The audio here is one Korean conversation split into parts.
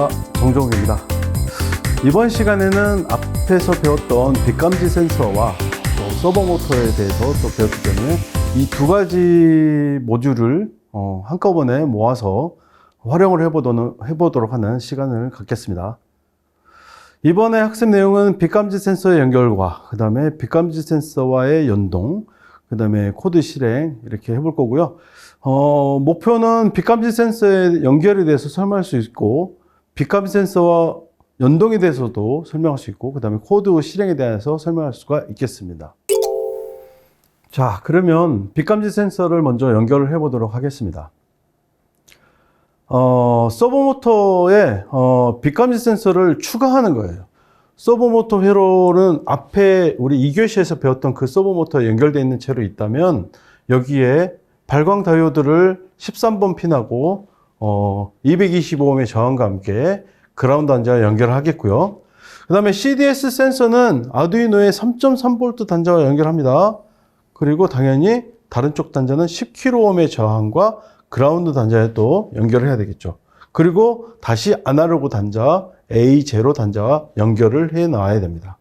안녕하십니까 정종욱입니다. 이번 시간에는 앞에서 배웠던 빛감지 센서와 또 서버 모터에 대해서 또 배웠기 때문에 이 두 가지 모듈을 어, 한꺼번에 모아서 활용을 해보도록, 해보도록 하는 시간을 갖겠습니다. 이번에 학습 내용은 빛감지 센서의 연결과 그 다음에 빛감지 센서와의 연동, 그 다음에 코드 실행 이렇게 해볼 거고요. 어, 목표는 빛감지 센서의 연결에 대해서 설명할 수 있고 빛감지 센서와 연동에 대해서도 설명할 수 있고 그 다음에 코드 실행에 대해서 설명할 수가 있겠습니다. 자 그러면 빛감지 센서를 먼저 연결을 해 보도록 하겠습니다. 어, 서버모터에 어, 빛감지 센서를 추가하는 거예요. 서버모터 회로는 앞에 우리 2교시에서 배웠던 그 서버모터에 연결되어 있는 채로 있다면 여기에 발광 다이오드를 13번 핀하고 어, 225ohm의 저항과 함께 그라운드 단자와 연결하겠고요. 그 다음에 CDS 센서는 아두이노의 3.3V 단자와 연결합니다. 그리고 당연히 다른 쪽 단자는 10kohm의 저항과 그라운드 단자에 또 연결을 해야 되겠죠. 그리고 다시 아날로그 단자 A0 단자와 연결을 해 놔야 됩니다.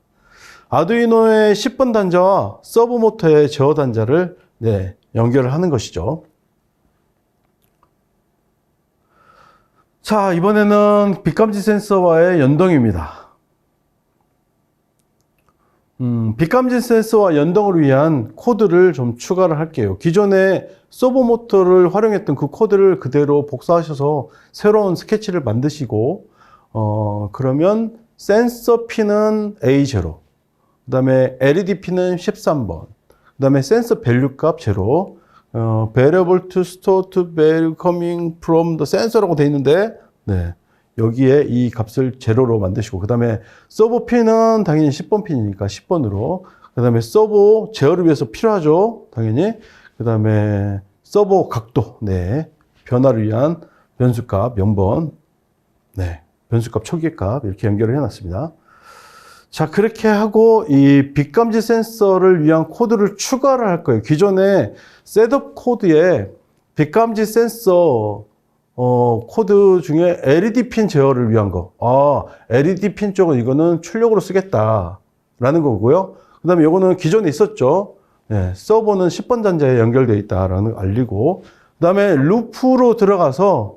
아두이노의 10번 단자와 서브 모터의 제어 단자를 네, 연결을 하는 것이죠. 자, 이번에는 빛감지 센서와의 연동입니다. 음, 빛감지 센서와 연동을 위한 코드를 좀 추가를 할게요. 기존에 서버 모터를 활용했던 그 코드를 그대로 복사하셔서 새로운 스케치를 만드시고, 어, 그러면 센서 핀은 A0, 그 다음에 LED 핀은 13번, 그 다음에 센서 밸류 값 제로, 어, variable to store to value coming from the sensor라고 돼 있는데, 네. 여기에 이 값을 제로로 만드시고, 그 다음에 서버 핀은 당연히 10번 핀이니까 10번으로, 그 다음에 서버 제어를 위해서 필요하죠. 당연히. 그 다음에 서버 각도, 네. 변화를 위한 변수값 0번, 네. 변수값 초기값 이렇게 연결을 해놨습니다. 자, 그렇게 하고 이 빛감지 센서를 위한 코드를 추가를 할 거예요. 기존에 셋업 코드에 빛감지 센서 어, 코드 중에 LED 핀 제어를 위한 거. 아, LED 핀 쪽은 이거는 출력으로 쓰겠다. 라는 거고요. 그 다음에 이거는 기존에 있었죠. 네, 서버는 10번 단자에 연결되어 있다라는 걸 알리고. 그 다음에 루프로 들어가서,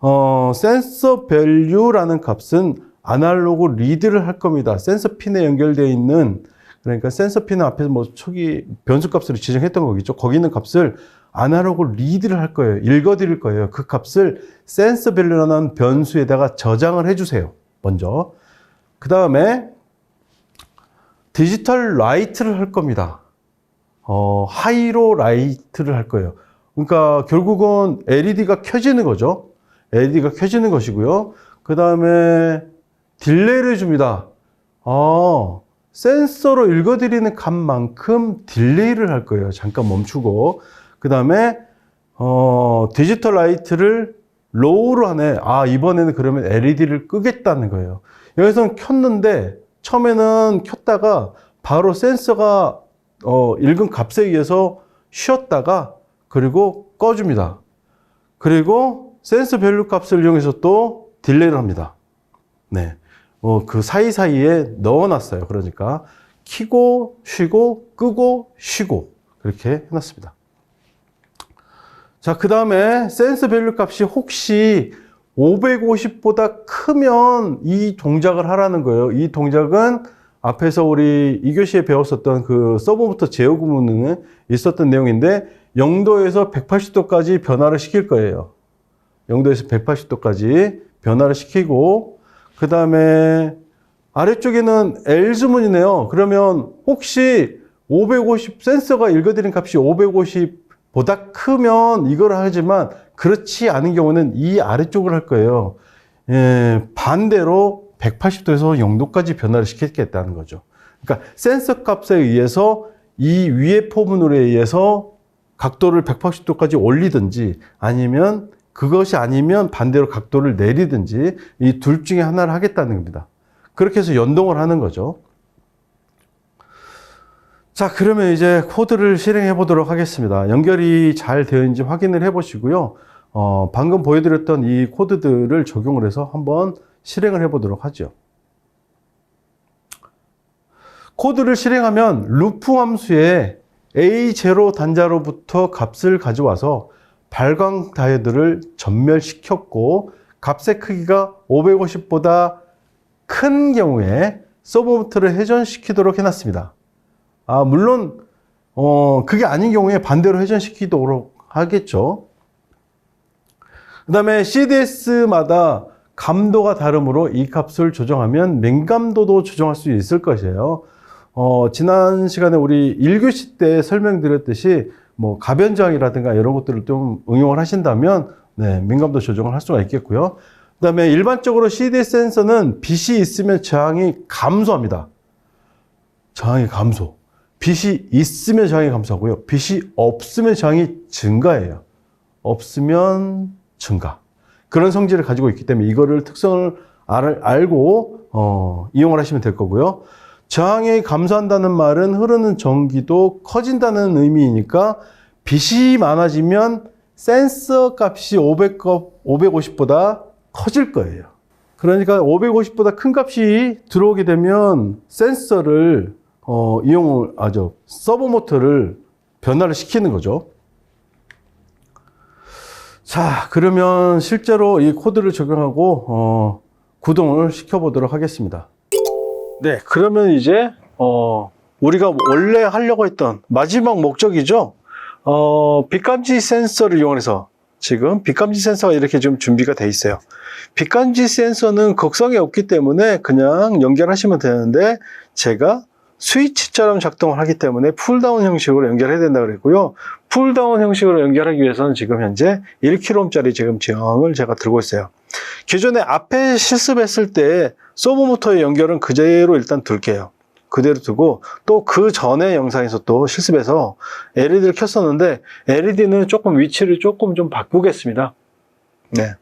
어, 센서 밸류라는 값은 아날로그 리드를 할 겁니다. 센서 핀에 연결되어 있는, 그러니까 센서 핀 앞에서 뭐 초기 변수 값으로 지정했던 거겠죠. 거기 있는 값을 아날로그 리드를 할 거예요. 읽어드릴 거예요. 그 값을 센서 밸류라는 변수에다가 저장을 해주세요. 먼저. 그 다음에 디지털 라이트를 할 겁니다. 어, 하이로 라이트를 할 거예요. 그러니까 결국은 LED가 켜지는 거죠. LED가 켜지는 것이고요. 그 다음에 딜레이를 줍니다. 아, 센서로 읽어드리는 값만큼 딜레이를 할 거예요. 잠깐 멈추고. 그 다음에, 어, 디지털 라이트를 로우로 하네. 아, 이번에는 그러면 LED를 끄겠다는 거예요. 여기서는 켰는데, 처음에는 켰다가 바로 센서가, 어, 읽은 값에 의해서 쉬었다가, 그리고 꺼줍니다. 그리고 센서 밸류 값을 이용해서 또 딜레이를 합니다. 네. 어, 그 사이사이에 넣어놨어요. 그러니까, 키고, 쉬고, 끄고, 쉬고, 그렇게 해놨습니다. 자, 그 다음에 센스 밸류 값이 혹시 550보다 크면 이 동작을 하라는 거예요. 이 동작은 앞에서 우리 2교시에 배웠었던 그 서버부터 제어 구문에 있었던 내용인데 0도에서 180도까지 변화를 시킬 거예요. 0도에서 180도까지 변화를 시키고 그 다음에 아래쪽에는 L 주문이네요. 그러면 혹시 550 센서가 읽어드린 값이 550 보다 크면 이걸 하지만 그렇지 않은 경우는 이 아래쪽을 할 거예요. 예, 반대로 180도에서 0도까지 변화를 시키겠다는 거죠. 그러니까 센서 값에 의해서 이 위의 포문으로 의해서 각도를 180도까지 올리든지 아니면 그것이 아니면 반대로 각도를 내리든지 이 둘 중에 하나를 하겠다는 겁니다. 그렇게 해서 연동을 하는 거죠. 자, 그러면 이제 코드를 실행해 보도록 하겠습니다. 연결이 잘 되어 있는지 확인을 해 보시고요. 어, 방금 보여드렸던 이 코드들을 적용을 해서 한번 실행을 해 보도록 하죠. 코드를 실행하면 루프 함수에 A0 단자로부터 값을 가져와서 발광 다이오드를 전멸시켰고 값의 크기가 550보다 큰 경우에 서버 모터를 회전시키도록 해놨습니다. 아, 물론, 어, 그게 아닌 경우에 반대로 회전시키도록 하겠죠. 그 다음에 CDS마다 감도가 다르므로 이 값을 조정하면 민감도도 조정할 수 있을 것이에요. 어, 지난 시간에 우리 1교시 때 설명드렸듯이 뭐 가변저항이라든가 이런 것들을 좀 응용을 하신다면 네, 민감도 조정을 할 수가 있겠고요. 그 다음에 일반적으로 CDS 센서는 빛이 있으면 저항이 감소합니다. 저항이 감소. 빛이 있으면 저항이 감소하고요. 빛이 없으면 저항이 증가해요. 없으면 증가. 그런 성질을 가지고 있기 때문에 이거를 특성을 알, 알고 어, 이용을 하시면 될 거고요. 저항이 감소한다는 말은 흐르는 전기도 커진다는 의미이니까 빛이 많아지면 센서 값이 500, 550보다 커질 거예요. 그러니까 550보다 큰 값이 들어오게 되면 센서를 어, 이용을 아죠 서버 모터를 변화를 시키는 거죠. 자, 그러면 실제로 이 코드를 적용하고 어, 구동을 시켜보도록 하겠습니다. 네, 그러면 이제 어, 우리가 원래 하려고 했던 마지막 목적이죠. 어, 빛감지 센서를 이용해서 지금 빛감지 센서가 이렇게 좀 준비가 돼 있어요. 빛감지 센서는 극성이 없기 때문에 그냥 연결하시면 되는데 제가 스위치처럼 작동을 하기 때문에 풀다운 형식으로 연결해야 된다 그랬고요. 풀다운 형식으로 연결하기 위해서는 지금 현재 1kg짜리 지금 지형을 제가 들고 있어요. 기존에 앞에 실습했을 때 서버 모터의 연결은 그대로 일단 둘게요. 그대로 두고 또 그 전에 영상에서 또 실습해서 LED를 켰었는데 LED는 조금 위치를 조금 좀 바꾸겠습니다. 네.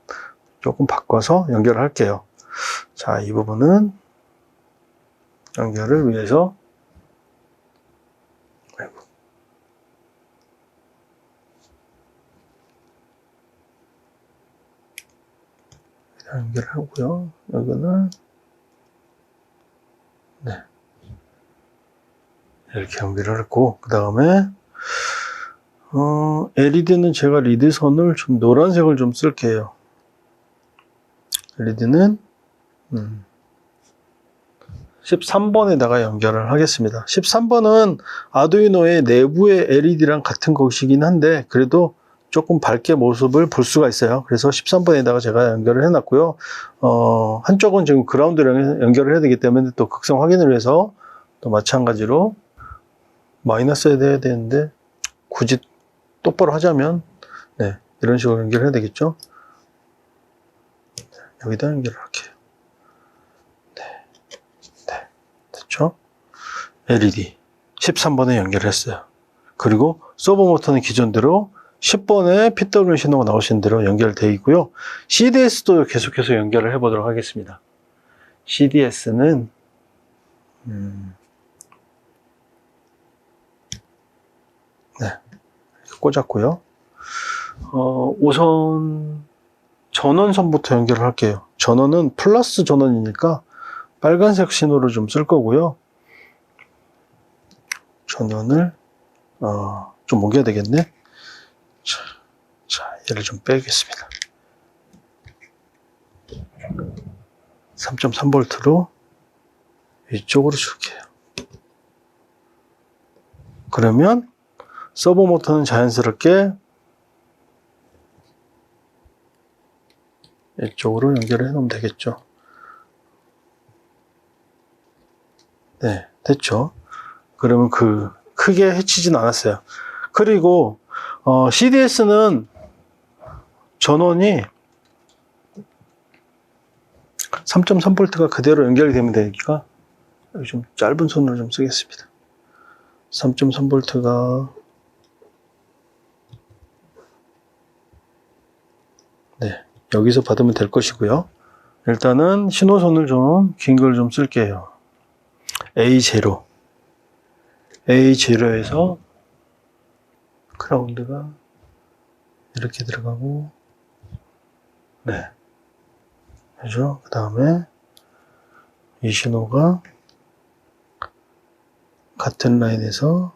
조금 바꿔서 연결을 할게요. 자, 이 부분은 연결을 위해서 아이고. 연결하고요. 여기는 네 이렇게 연결을 했고 그 다음에 어, LED는 제가 리드 선을 좀 노란색을 좀 쓸게요. LED는 음, 13번에다가 연결을 하겠습니다. 13번은 아두이노의 내부의 LED랑 같은 것이긴 한데 그래도 조금 밝게 모습을 볼 수가 있어요. 그래서 13번에다가 제가 연결을 해놨고요. 어, 한쪽은 지금 그라운드랑 연결을 해야 되기 때문에 또 극성 확인을 위해서 또 마찬가지로 마이너스에 돼야 되는데 굳이 똑바로 하자면 네, 이런 식으로 연결해야 되겠죠. 여기다 연결을 할게요. 네, 네, 됐죠? LED 13번에 연결했어요. 그리고 서버 모터는 기존대로 10번에 PWM 신호가 나오신 대로 연결되어 있고요. CDS도 계속해서 연결을 해보도록 하겠습니다. CDS는 음, 네, 꽂았고요. 어, 우선 전원선부터 연결을 할게요. 전원은 플러스 전원이니까 빨간색 신호를 좀 쓸 거고요. 전원을 어, 좀 옮겨야 되겠네. 자, 자, 얘를 좀 빼겠습니다. 3.3V로 이쪽으로 줄게요. 그러면 서버 모터는 자연스럽게 이쪽으로 연결해 놓으면 되겠죠. 네, 됐죠. 그러면 그 크게 해치진 않았어요. 그리고 어, CDS는 전원이 3.3V가 그대로 연결이 되면 되니까 좀 짧은 손으로 좀 쓰겠습니다. 3.3V가 네 여기서 받으면 될 것이고요. 일단은 신호선을 좀 긴 걸 좀 쓸게요. A0 A0에서 크라운드가 이렇게 들어가고 네 그죠? 그 다음에 이 신호가 같은 라인에서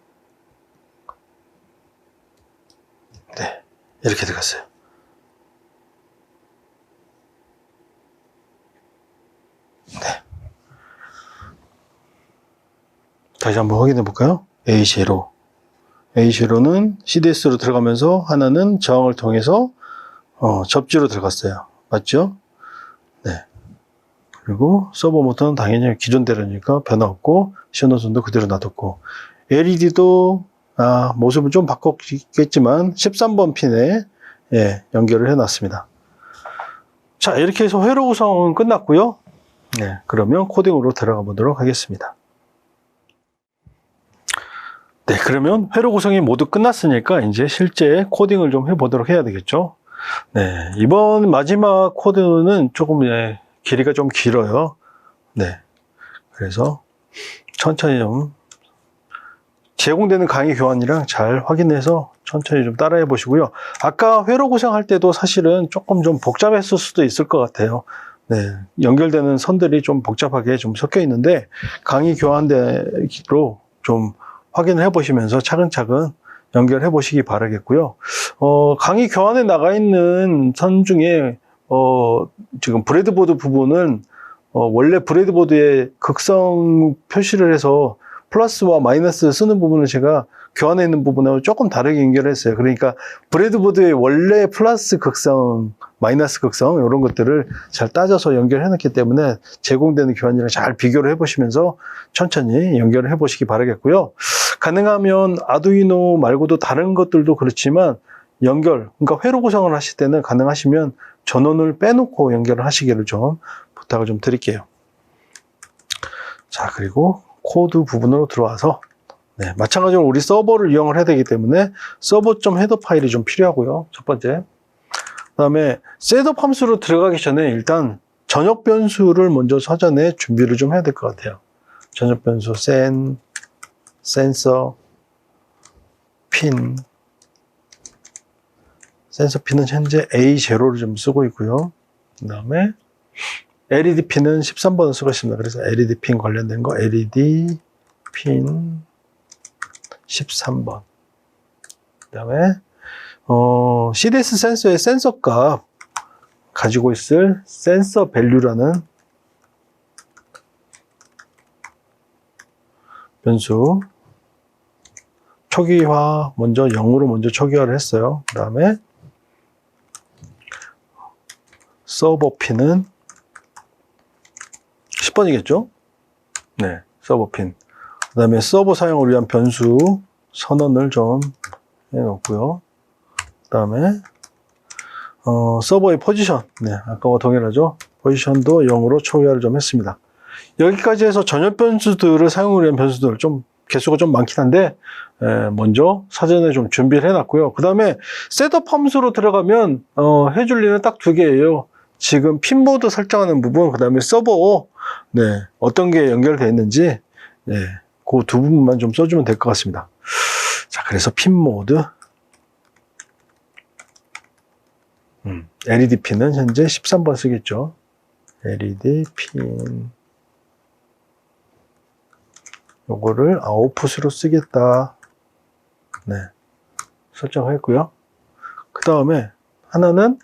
네 이렇게 들어갔어요. 네. 다시 한번 확인해 볼까요? A0 A0는 CDS로 들어가면서 하나는 저항을 통해서 어, 접지로 들어갔어요. 맞죠? 네. 그리고 서버 모터는 당연히 기존대로니까 변화 없고 신호선도 그대로 놔뒀고 LED도 아, 모습을 좀 바꿨겠지만 13번 핀에 예, 연결을 해놨습니다. 자 이렇게 해서 회로 구성은 끝났고요. 네, 그러면 코딩으로 들어가 보도록 하겠습니다. 네, 그러면 회로 구성이 모두 끝났으니까 이제 실제 코딩을 좀 해보도록 해야 되겠죠. 네, 이번 마지막 코드는 조금 예, 길이가 좀 길어요. 네, 그래서 천천히 좀 제공되는 강의 교환이랑 잘 확인해서 천천히 좀 따라해 보시고요. 아까 회로 구성할 때도 사실은 조금 좀 복잡했을 수도 있을 것 같아요. 네, 연결되는 선들이 좀 복잡하게 좀 섞여 있는데 강의 교환대로 좀 확인을 해 보시면서 차근차근 연결해 보시기 바라겠고요. 어, 강의 교환에 나가 있는 선 중에 어, 지금 브레드보드 부분은 어, 원래 브레드보드에 극성 표시를 해서 플러스와 마이너스 쓰는 부분을 제가 교환해 있는 부분하고 조금 다르게 연결했어요. 그러니까 브레드보드의 원래 플러스 극성, 마이너스 극성 이런 것들을 잘 따져서 연결해 놨기 때문에 제공되는 교환이랑 잘 비교를 해보시면서 천천히 연결을 해보시기 바라겠고요. 가능하면 아두이노 말고도 다른 것들도 그렇지만 연결, 그러니까 회로 구성을 하실 때는 가능하시면 전원을 빼놓고 연결을 하시기를 좀 부탁을 좀 드릴게요. 자, 그리고 코드 부분으로 들어와서 네, 마찬가지로 우리 서버를 이용을 해야 되기 때문에 서버.점 헤더 파일이 좀 필요하고요. 첫 번째. 그 다음에 셋업 함수로 들어가기 전에 일단 전역 변수를 먼저 사전에 준비를 좀 해야 될 것 같아요. 전역 변수 센, 센서, 핀. 센서 핀은 현재 A0를 좀 쓰고 있고요. 그 다음에 LED 핀은 13번을 쓰고 있습니다. 그래서 LED 핀 관련된 거 LED 핀 13번. 그 다음에 어, CDS 센서의 센서 값 가지고 있을 센서 밸류라는 변수 초기화 먼저 0으로 먼저 초기화를 했어요. 그 다음에 서버 핀은 10번이겠죠? 네, 서버 핀. 그 다음에 서버 사용을 위한 변수 선언을 좀 해놓고요. 그 다음에 어, 서버의 포지션, 네, 아까와 동일하죠? 포지션도 0으로 초기화를 좀 했습니다. 여기까지 해서 전역 변수들을 사용을 위한 변수들 좀 개수가 좀 많긴 한데 에, 먼저 사전에 좀 준비를 해놨고요. 그 다음에 셋업 함수로 들어가면 어, 해줄 일은 딱두 개예요. 지금 핀보드 설정하는 부분, 그 다음에 서버 네, 어떤 게 연결되어 있는지 네, 그 두 부분만 좀 써주면 될 것 같습니다. 자, 그래서 핀 모드 음, LED 핀은 현재 13번 쓰겠죠. LED 핀 요거를 아웃풋으로 쓰겠다. 네, 설정했고요. 그 다음에 하나는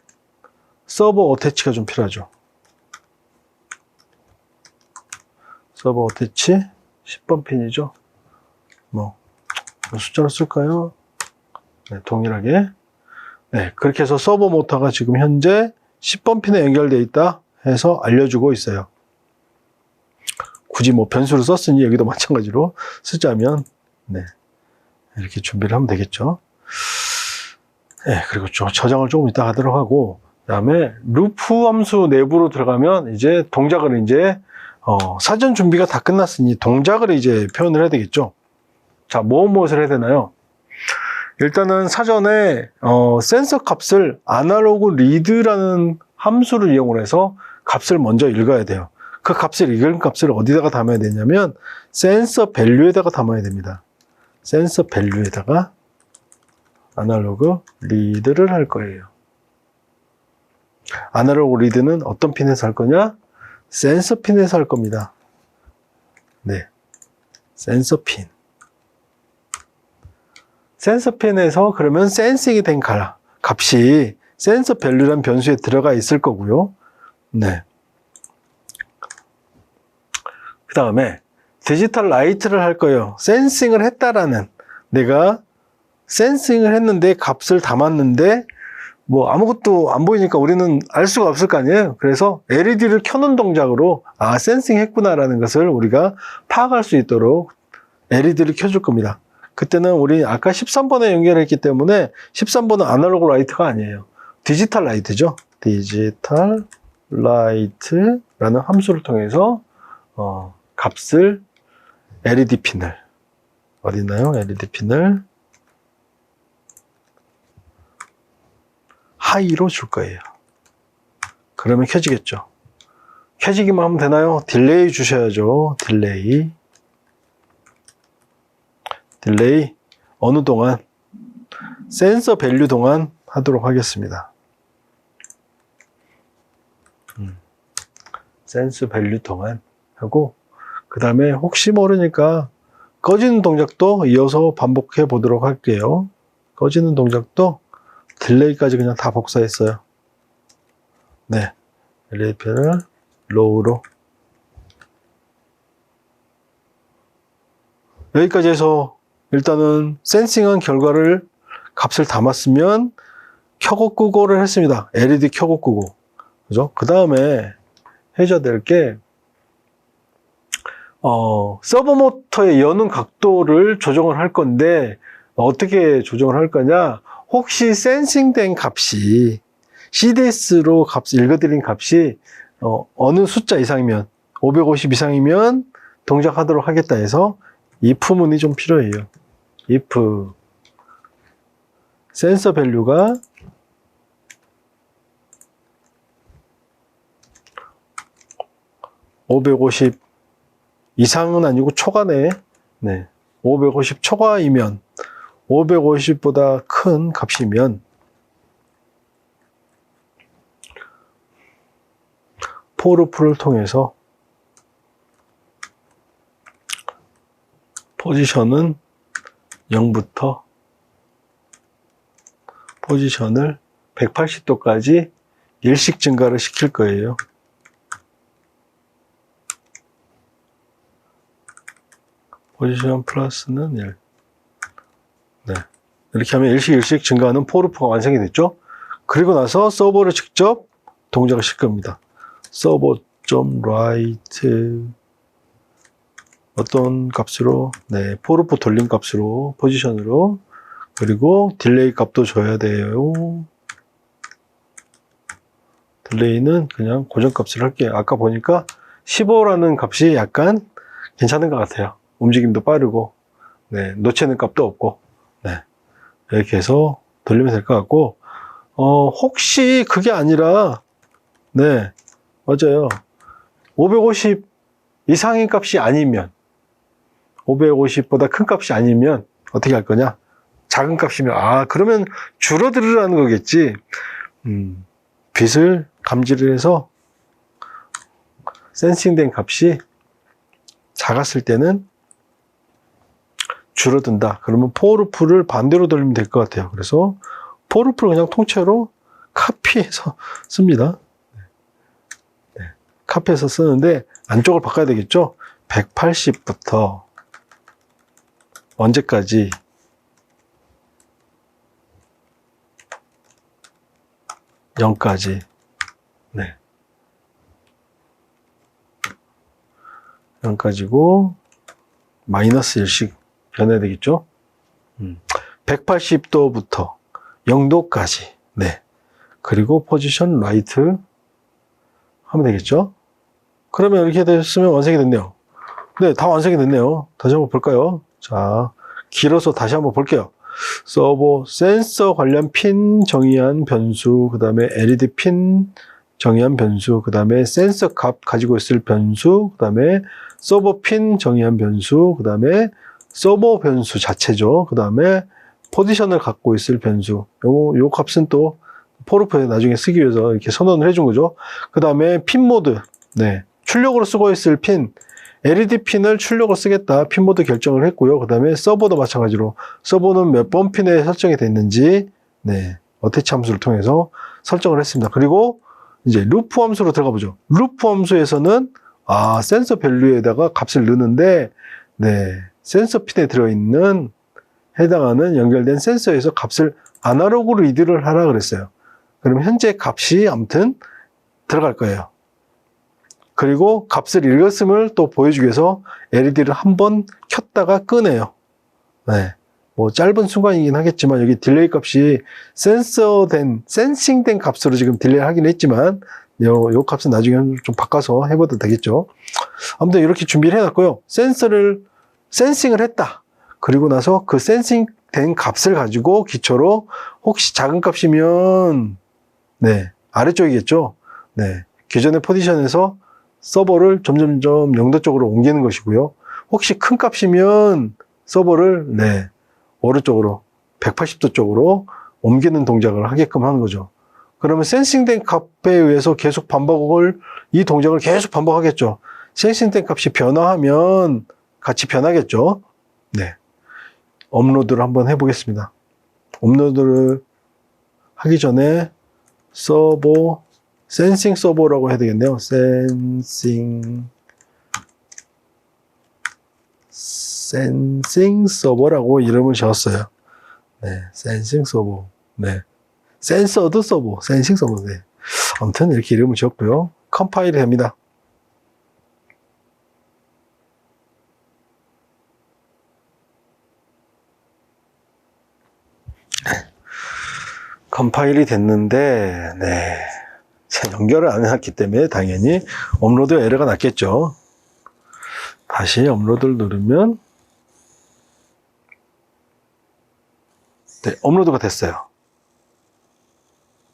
서버 어태치가 좀 필요하죠. 서버 어태치 10번 핀이죠. 뭐, 뭐 숫자로 쓸까요? 네, 동일하게. 네, 그렇게 해서 서버 모터가 지금 현재 10번 핀에 연결되어 있다 해서 알려주고 있어요. 굳이 뭐 변수를 썼으니 여기도 마찬가지로 쓰자면, 네, 이렇게 준비를 하면 되겠죠. 네, 그리고 저, 저장을 조금 이따 하도록 하고, 그 다음에 루프 함수 내부로 들어가면 이제 동작을 이제 어, 사전 준비가 다 끝났으니 동작을 이제 표현을 해야 되겠죠. 자, 무엇 무엇을 해야 되나요? 일단은 사전에 어, 센서 값을 아날로그 리드라는 함수를 이용을 해서 값을 먼저 읽어야 돼요. 그 값을 읽은 값을 어디다가 담아야 되냐면 센서 밸류에다가 담아야 됩니다. 센서 밸류에다가 아날로그 리드를 할 거예요. 아날로그 리드는 어떤 핀에서 할 거냐? 센서 핀에서 할 겁니다. 네. 센서 핀. 센서 핀에서 그러면 센싱이 된 가- 값이 센서 밸류란 변수에 들어가 있을 거고요. 네. 그 다음에 디지털 라이트를 할 거예요. 센싱을 했다라는 내가 센싱을 했는데 값을 담았는데 뭐 아무것도 안 보이니까 우리는 알 수가 없을 거 아니에요. 그래서 LED를 켜놓은 동작으로 아 센싱 했구나라는 것을 우리가 파악할 수 있도록 LED를 켜줄 겁니다. 그때는 우리 아까 13번에 연결했기 때문에 13번은 아날로그 라이트가 아니에요. 디지털 라이트죠. 디지털 라이트라는 함수를 통해서 어, 값을 LED 핀을 어디 있나요? LED 핀을 하이로 줄 거예요. 그러면 켜지겠죠. 켜지기만 하면 되나요? 딜레이 주셔야죠. 딜레이. 딜레이 어느 동안 센서 밸류 동안 하도록 하겠습니다. 음, 센서 밸류 동안 하고 그 다음에 혹시 모르니까 꺼지는 동작도 이어서 반복해 보도록 할게요. 꺼지는 동작도 딜레이까지 그냥 다 복사했어요. 네. 레이펜을 로우로. 여기까지 해서 일단은 센싱한 결과를 값을 담았으면 켜고 끄고를 했습니다. LED 켜고 끄고. 그죠? 그 다음에 해줘야 될 게, 어, 서버 모터의 여는 각도를 조정을 할 건데, 어떻게 조정을 할 거냐? 혹시 센싱된 값이 CDS로 값 읽어드린 값이 어, 어느 숫자 이상이면 550 이상이면 동작하도록 하겠다 해서 if 문이 좀 필요해요. if 센서 밸류가 (550) 이상은 아니고 초과네 네 (550) 초과이면 550보다 큰 값이면 포르프를 통해서 포지션은 0부터 포지션을 180도까지 일씩 증가를 시킬 거예요. 포지션 플러스는 1. 네. 이렇게 하면 일씩 일씩 증가하는 포르프가 완성이 됐죠. 그리고 나서 서버를 직접 동작을 시킬 겁니다. 서버.write 어떤 값으로 네 포르프 돌림 값으로 포지션으로 그리고 딜레이 값도 줘야 돼요. 딜레이는 그냥 고정 값을 할게요. 아까 보니까 15라는 값이 약간 괜찮은 것 같아요. 움직임도 빠르고 네 놓치는 값도 없고 네 이렇게 해서 돌리면 될 것 같고 어 혹시 그게 아니라 네 맞아요. 550 이상의 값이 아니면 550보다 큰 값이 아니면 어떻게 할 거냐? 작은 값이면 아 그러면 줄어들으라는 거겠지. 음, 빛을 감지를 해서 센싱된 값이 작았을 때는 줄어든다. 그러면 포르프를 반대로 돌리면 될 것 같아요. 그래서 포르프를 그냥 통째로 카피해서 씁니다. 네. 카피해서 쓰는데 안쪽을 바꿔야 되겠죠? 180부터 언제까지 영까지 네. 0까지고 마이너스 1씩 변해야 되겠죠? 음. 180도부터 0도까지. 네. 그리고 포지션 라이트 하면 되겠죠? 그러면 이렇게 됐으면 완성이 됐네요. 네, 다 완성이 됐네요. 다시 한번 볼까요? 자, 길어서 다시 한번 볼게요. 서버 센서 관련 핀 정의한 변수, 그 다음에 LED 핀 정의한 변수, 그 다음에 센서 값 가지고 있을 변수, 그 다음에 서버 핀 정의한 변수, 그 다음에 서버 변수 자체죠. 그 다음에 포지션을 갖고 있을 변수. 요, 요 값은 또 포르프에 나중에 쓰기 위해서 이렇게 선언을 해준 거죠. 그 다음에 핀 모드. 네. 출력으로 쓰고 있을 핀. LED 핀을 출력으로 쓰겠다. 핀 모드 결정을 했고요. 그 다음에 서버도 마찬가지로 서버는 몇 번 핀에 설정이 됐는지 네. 어태치 함수를 통해서 설정을 했습니다. 그리고 이제 루프 함수로 들어가 보죠. 루프 함수에서는 아, 센서 밸류에다가 값을 넣는데 네. 센서 핀에 들어있는 해당하는 연결된 센서에서 값을 아날로그로 리드를 하라 그랬어요. 그럼 현재 값이 아무튼 들어갈 거예요. 그리고 값을 읽었음을 또 보여주기 위해서 LED를 한 번 켰다가 끄네요. 네. 뭐 짧은 순간이긴 하겠지만 여기 딜레이 값이 센서된, 센싱된 값으로 지금 딜레이를 하긴 했지만 요, 요 값은 나중에 좀 바꿔서 해봐도 되겠죠. 아무튼 이렇게 준비를 해놨고요. 센서를 센싱을 했다. 그리고 나서 그 센싱 된 값을 가지고 기초로 혹시 작은 값이면 네 아래쪽이겠죠. 네 기존의 포지션에서 서버를 점점점 0도 쪽으로 옮기는 것이고요. 혹시 큰 값이면 서버를 네 오른쪽으로 180도 쪽으로 옮기는 동작을 하게끔 하는 거죠. 그러면 센싱된 값에 의해서 계속 반복을 이 동작을 계속 반복하겠죠. 센싱된 값이 변화하면 같이 변하겠죠. 네. 업로드를 한번 해보겠습니다. 업로드를 하기 전에 서버 센싱 서버라고 해야 되겠네요. 센싱 센싱 서버라고 이름을 지었어요. 네, 센싱 서버. 네. 센서드 서버, 센싱 서버. 네. 아무튼 이렇게 이름을 지었고요. 컴파일이 됩니다. 컴파일이 됐는데, 네. 연결을 안 해놨기 때문에 당연히 업로드 에러가 났겠죠. 다시 업로드를 누르면, 네, 업로드가 됐어요.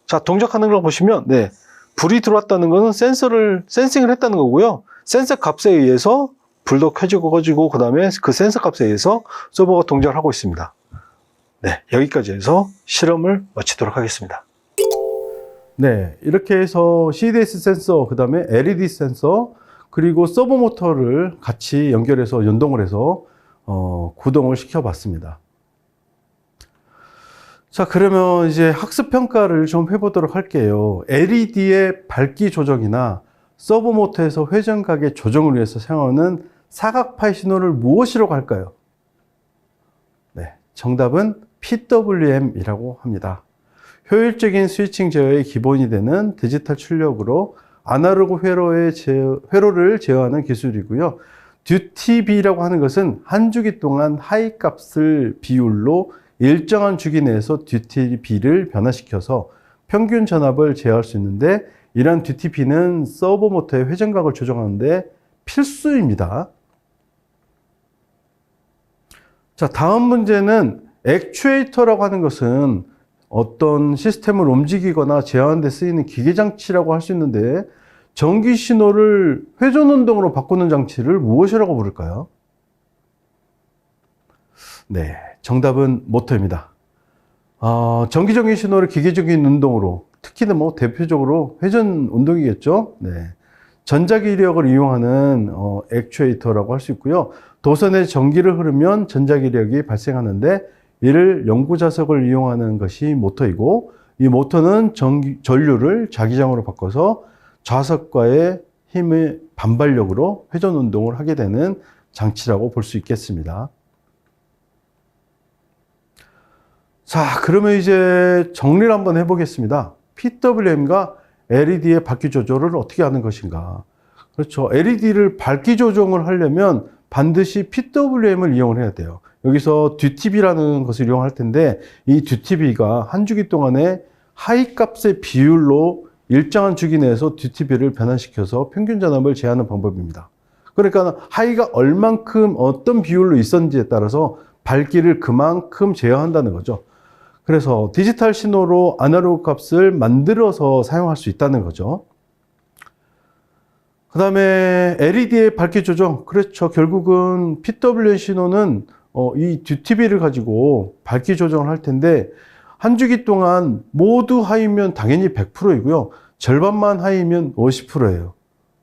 자, 동작하는 걸 보시면, 네, 불이 들어왔다는 것은 센서를, 센싱을 했다는 거고요. 센서 값에 의해서 불도 켜지고 꺼지고, 그 다음에 그 센서 값에 의해서 서버가 동작을 하고 있습니다. 네, 여기까지 해서 실험을 마치도록 하겠습니다. 네, 이렇게 해서 CDS 센서, 그 다음에 LED 센서, 그리고 서버 모터를 같이 연결해서 연동을 해서 어, 구동을 시켜봤습니다. 자, 그러면 이제 학습 평가를 좀 해보도록 할게요. LED의 밝기 조정이나 서버 모터에서 회전각의 조정을 위해서 사용하는 사각파의 신호를 무엇이라고 할까요? 네, 정답은 PWM이라고 합니다. 효율적인 스위칭 제어의 기본이 되는 디지털 출력으로 아날로그 회로의 제어, 회로를 제어하는 기술이고요. 듀티비라고 하는 것은 한 주기 동안 하이 값을 비율로 일정한 주기 내에서 듀티비를 변화시켜서 평균 전압을 제어할 수 있는데 이러한 듀티비는 서버 모터의 회전각을 조정하는데 필수입니다. 자, 다음 문제는 액추에이터라고 하는 것은 어떤 시스템을 움직이거나 제어하는 데 쓰이는 기계 장치라고 할 수 있는데 전기 신호를 회전 운동으로 바꾸는 장치를 무엇이라고 부를까요? 네, 정답은 모터입니다. 어, 전기적인 신호를 기계적인 운동으로 특히는 뭐 대표적으로 회전 운동이겠죠. 네. 전자기력을 이용하는 어, 액추에이터라고 할 수 있고요. 도선에 전기를 흐르면 전자기력이 발생하는데 이를 연구자석을 이용하는 것이 모터이고 이 모터는 전기, 전류를 자기장으로 바꿔서 좌석과의 힘의 반발력으로 회전 운동을 하게 되는 장치라고 볼 수 있겠습니다. 자, 그러면 이제 정리를 한번 해보겠습니다. PWM과 LED의 밝기 조절을 어떻게 하는 것인가? 그렇죠. LED를 밝기 조정을 하려면 반드시 PWM을 이용을 해야 돼요. 여기서 듀티비라는 것을 이용할 텐데 이 듀티비가 한 주기 동안에 하이 값의 비율로 일정한 주기 내에서 듀티비를 변환시켜서 평균 전압을 제하는 방법입니다. 그러니까 하이가 얼만큼 어떤 비율로 있었는지에 따라서 밝기를 그만큼 제어한다는 거죠. 그래서 디지털 신호로 아날로그 값을 만들어서 사용할 수 있다는 거죠. 그 다음에 LED의 밝기 조정. 그렇죠. 결국은 PWM 신호는 어, 이 듀티비를 가지고 밝기 조정을 할 텐데 한 주기 동안 모두 하이면 당연히 100%이고요. 절반만 하이면 50%예요.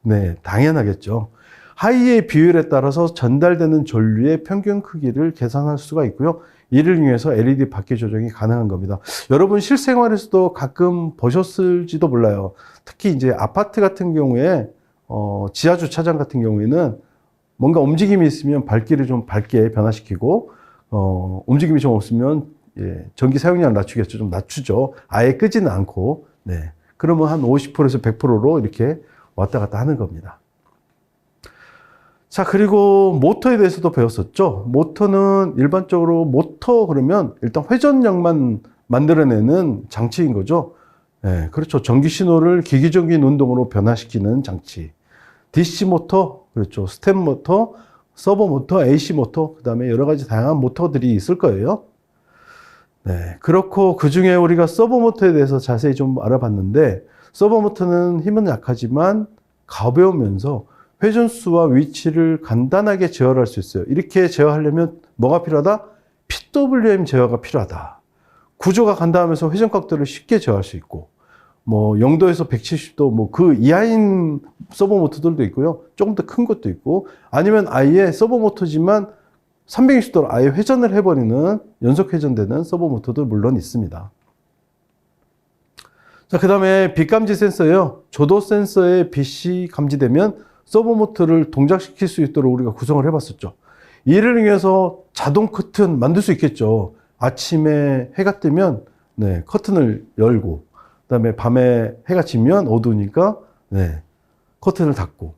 네, 당연하겠죠. 하이의 비율에 따라서 전달되는 전류의 평균 크기를 계산할 수가 있고요. 이를 이용해서 LED 밝기 조정이 가능한 겁니다. 여러분 실생활에서도 가끔 보셨을지도 몰라요. 특히 이제 아파트 같은 경우에 어, 지하 주차장 같은 경우에는 뭔가 움직임이 있으면 밝기를 좀 밝게 변화시키고 어, 움직임이 좀 없으면 예, 전기 사용량을 낮추겠죠. 좀 낮추죠. 아예 끄지는 않고 네. 그러면 한 50%에서 100%로 이렇게 왔다 갔다 하는 겁니다. 자, 그리고 모터에 대해서도 배웠었죠. 모터는 일반적으로 모터 그러면 일단 회전력만 만들어내는 장치인 거죠. 예, 그렇죠. 전기 신호를 기기적인 운동으로 변화시키는 장치. DC 모터, 그렇죠. 스텝 모터, 서버 모터, AC 모터, 그 다음에 여러 가지 다양한 모터들이 있을 거예요. 네. 그렇고 그 중에 우리가 서버 모터에 대해서 자세히 좀 알아봤는데, 서버 모터는 힘은 약하지만 가벼우면서 회전수와 위치를 간단하게 제어할 수 있어요. 이렇게 제어하려면 뭐가 필요하다? PWM 제어가 필요하다. 구조가 간다하면서 회전각도를 쉽게 제어할 수 있고, 뭐 0도에서 170도 뭐 그 이하인 서버 모터들도 있고요. 조금 더 큰 것도 있고, 아니면 아예 서버 모터지만 360도로 아예 회전을 해버리는 연속 회전되는 서버 모터도 물론 있습니다. 자, 그 다음에 빛 감지 센서요. 조도 센서에 빛이 감지되면 서버 모터를 동작시킬 수 있도록 우리가 구성을 해봤었죠. 이를 위해서 자동 커튼 만들 수 있겠죠. 아침에 해가 뜨면 네, 커튼을 열고, 그다음에 밤에 해가 지면 어두우니까 네, 커튼을 닫고,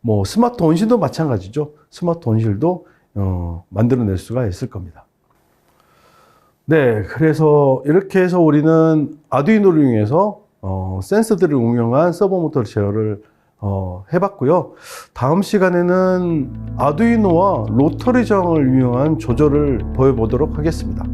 뭐 스마트 온실도 마찬가지죠. 스마트 온실도 어, 만들어낼 수가 있을 겁니다. 네, 그래서 이렇게 해서 우리는 아두이노를 이용해서 어, 센서들을 응용한 서버 모터 제어를 어, 해봤고요. 다음 시간에는 아두이노와 로터리 저항을 이용한 조절을 보여보도록 하겠습니다.